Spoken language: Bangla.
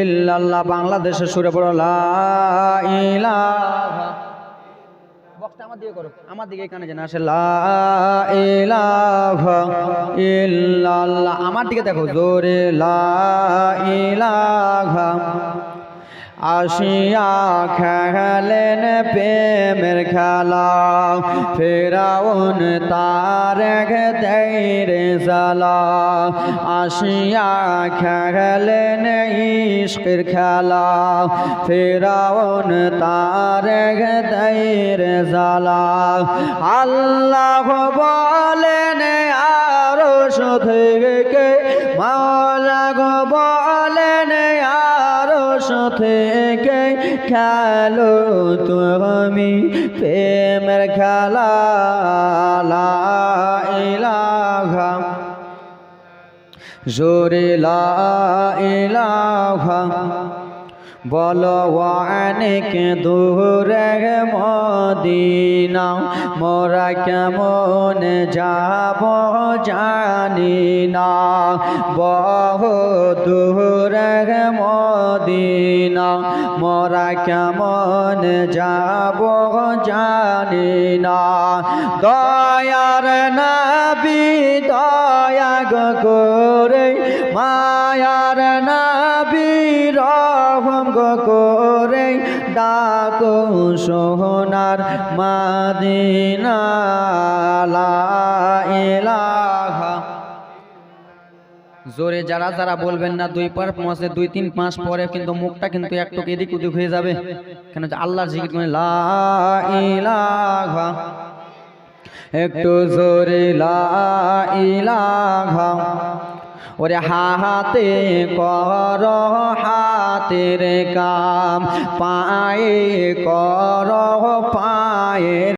ইল্লাল্লাহ, বাংলাদেশের সুরে পড়ো আমার দিকে করো, আমার দিকে আমার দিকে দেখো, জোরে, লা ইলাহা আসিয়া খেলেন প্রেমের খেলা। ফেরাউন তার রে জালা আসিয়া খেলেন ইস্কের খেলা। ফেরাউন তার রে জালা আল্লাহ থেকে খেলো তুমি প্রেমের খেলা ইলাহা। জোরে ইলাহা। বলো অনেক দূরে মদিনা, মোরা কেমন যাব জানি না। বহু দূরে মোরা কেমন যাব জানি না। দয়ার নবী দয়া করে, মায়ার নবী রহম করে, ডাকো সোহনার মাদিনা, লা জোরে যারা যারা বলবেন না, দুই পার মাসে দুই, তিন মাস পরে কিন্তু মুখটা কিন্তু একটু এদিক ওদিক হয়ে যাবে। কেন যে আল্লাহর জিকির করে লা একটু জোরে, লা ওরে হাতে কর হাতের কাম, পায়ে কর, পায়ে